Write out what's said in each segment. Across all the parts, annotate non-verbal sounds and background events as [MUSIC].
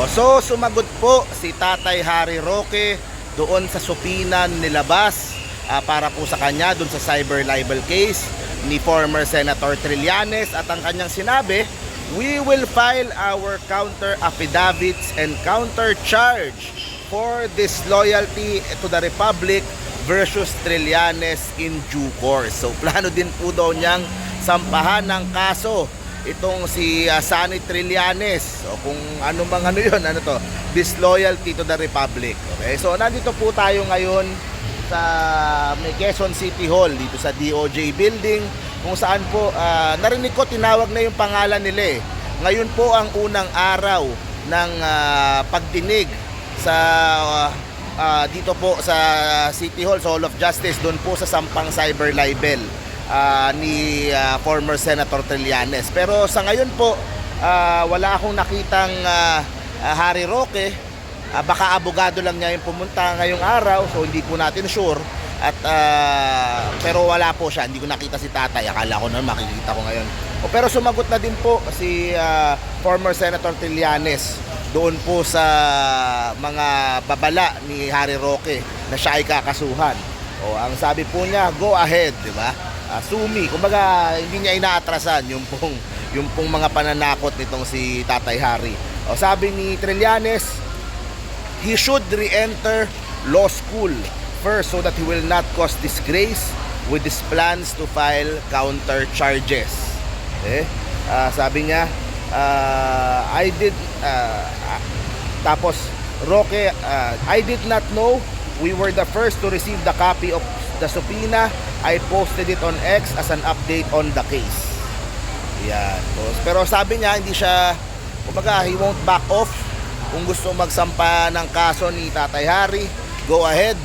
O, so, sumagot po si Tatay Harry Roque doon sa supinan nilabas ah, para po sa kanya doon sa cyber libel case ni former Senator Trillanes at ang kanyang sinabi, we will file our counter affidavits and counter charge for disloyalty to the Republic versus Trillanes in due course. So plano din po daw niyang sampahan ng kaso itong si uh, Sunny Trillanes o kung ano mang ano yun, ano to, disloyalty to the Republic. Okay, so nandito po tayo ngayon sa may Quezon City Hall dito sa DOJ building kung saan po ah, narinig ko tinawag na yung pangalan nila eh. Ngayon po ang unang araw ng ah, pagdinig sa ah, ah, dito po sa City Hall, sa Hall of Justice, doon po sa sampang cyber libel ah, ni ah, former Senator Trillanes. Pero sa ngayon po, ah, wala akong nakitang ah, ah, Harry Roque. Ah, baka abogado lang niya yung pumunta ngayong araw, so hindi po natin sure. At ah, pero wala po siya, hindi ko nakita si tatay. Akala ko na makikita ko ngayon. O, pero sumagot na din po si ah, former Senator Trillanes doon po sa mga babala ni Harry Roque na siya ay kakasuhan. O ang sabi po niya, go ahead, di ba? Ah, sumi, kumbaga hindi niya inaatrasan yung pong yung pong mga pananakot nitong si Tatay Harry. O sabi ni Trillanes, he should re-enter law school first so that he will not cause disgrace with his plans to file counter charges. Eh, ah, sabi niya, ah, I did ah, ah, tapos Roque, ah, I did not know we were the first to receive the copy of subpoena. I posted it on X as an update on the case. Yan. Pero sabi niya, hindi siya, kumbaga, he won't back off. Kung gusto magsampa ng kaso ni Tatay Hari, go ahead.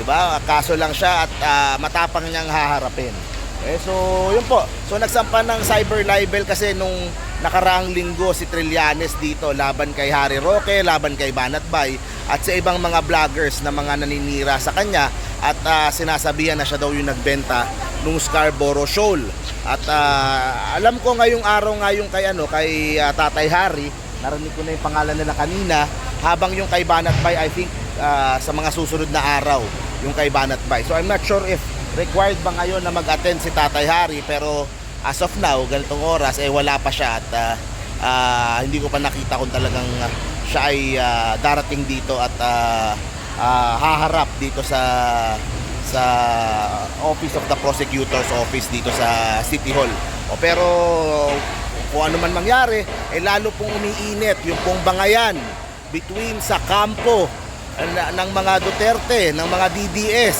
'Di ba? Kaso lang siya at ah, matapang niyang haharapin. Eh, so, yun po. So, nagsampa ng cyber libel kasi nung nakaraang linggo si Trillanes dito laban kay Harry Roque, laban kay Banat Bay at sa ibang mga vloggers na mga naninira sa kanya at ah, sinasabihan na siya daw yung nagbenta nung Scarborough Shoal. At ah, alam ko ngayong araw nga yung kay ano kay ah, Tatay Harry, narinig ko na yung pangalan nila kanina, habang yung kay Banat Bay I think ah, sa mga susunod na araw yung kay Banat Bay. So I'm not sure if required ba ngayon na mag-attend si Tatay Harry pero as of now, ganitong oras eh wala pa siya at ah, ah, hindi ko pa nakita kung talagang siya ay ah, darating dito at ah, ah, haharap dito sa sa Office of the Prosecutor's Office dito sa City Hall. O pero kung ano man mangyari, eh lalo pong umiinit yung pong bangayan between sa kampo ng mga Duterte, ng mga DDS.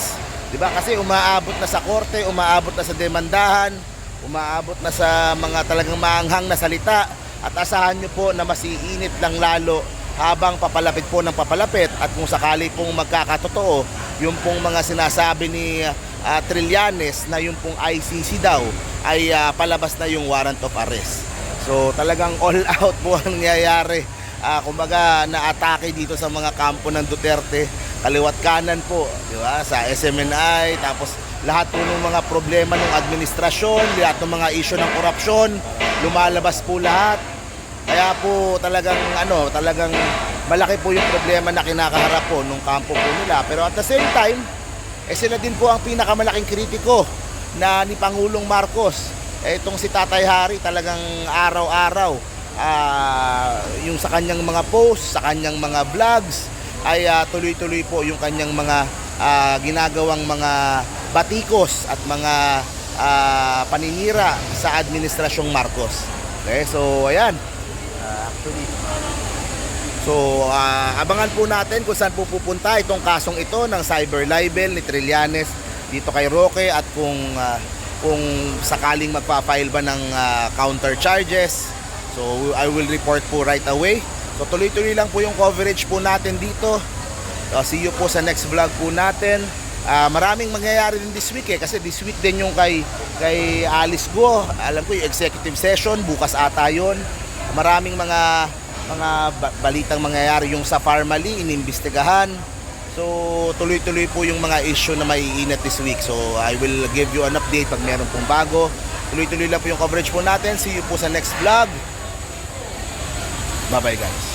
'Di ba? Kasi umaabot na sa korte, umaabot na sa demandahan, umaabot na sa mga talagang maanghang na salita at asahan nyo po na mas iinit lang lalo habang papalapit po ng papalapit at kung sakali pong magkakatotoo yung pong mga sinasabi ni ah, Trillanes na yung pong ICC daw ay ah, palabas na yung warrant of arrest. So talagang [LAUGHS] all out po ang nangyayari. Ah, kumbaga na-atake dito sa mga kampo ng Duterte, kaliwat kanan po, di ba? Sa SMNI, tapos lahat po ng mga problema ng administrasyon, lahat ng mga issue ng korupsyon, lumalabas po lahat. Kaya po talagang ano, talagang malaki po yung problema na kinakaharap po nung kampo po nila. Pero at the same time, eh sila din po ang pinakamalaking kritiko na ni Pangulong Marcos. Eh, itong si Tatay Hari talagang araw-araw ah, yung sa kanyang mga posts, sa kanyang mga vlogs ay ah, tuloy-tuloy po yung kanyang mga ah, ginagawang mga batikos at mga ah, paninira sa administrasyong Marcos. Okay, so ayan. Actually, So, ah, abangan po natin kung saan po pupunta itong kasong ito ng cyber libel ni Trillanes dito kay Roque at kung ah, kung sakaling magpa-file ba ng ah, counter charges. So, I will report po right away. So, tuloy-tuloy lang po yung coverage po natin dito. So, see you po sa next vlog po natin. Ah, maraming mangyayari din this week eh kasi this week din yung kay kay Alice Go. Alam ko yung executive session bukas ata 'yon. Maraming mga mga ba- balitang mangyayari yung sa Farmally inimbestigahan. So tuloy-tuloy po yung mga issue na maiinit this week. So I will give you an update pag meron pong bago. Tuloy-tuloy lang po yung coverage po natin. See you po sa next vlog. Bye-bye guys.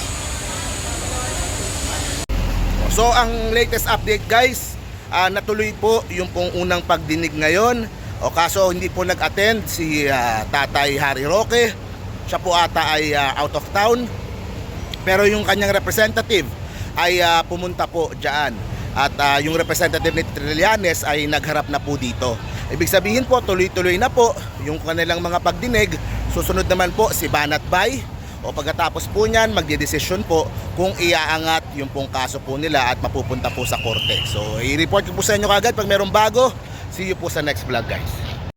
So ang latest update guys, ah, natuloy po yung pong unang pagdinig ngayon. O kaso hindi po nag-attend si ah, Tatay Harry Roque. Siya po ata ay ah, out of town. Pero yung kanyang representative ay ah, pumunta po diyan. At ah, yung representative ni Trillanes ay nagharap na po dito. Ibig sabihin po, tuloy-tuloy na po yung kanilang mga pagdinig. Susunod naman po si Banat Bay. O pagkatapos po niyan, magdedesisyon po kung iaangat yung pong kaso po nila at mapupunta po sa korte. So, i-report ko po sa inyo kagad pag merong bago. See you po sa next vlog guys.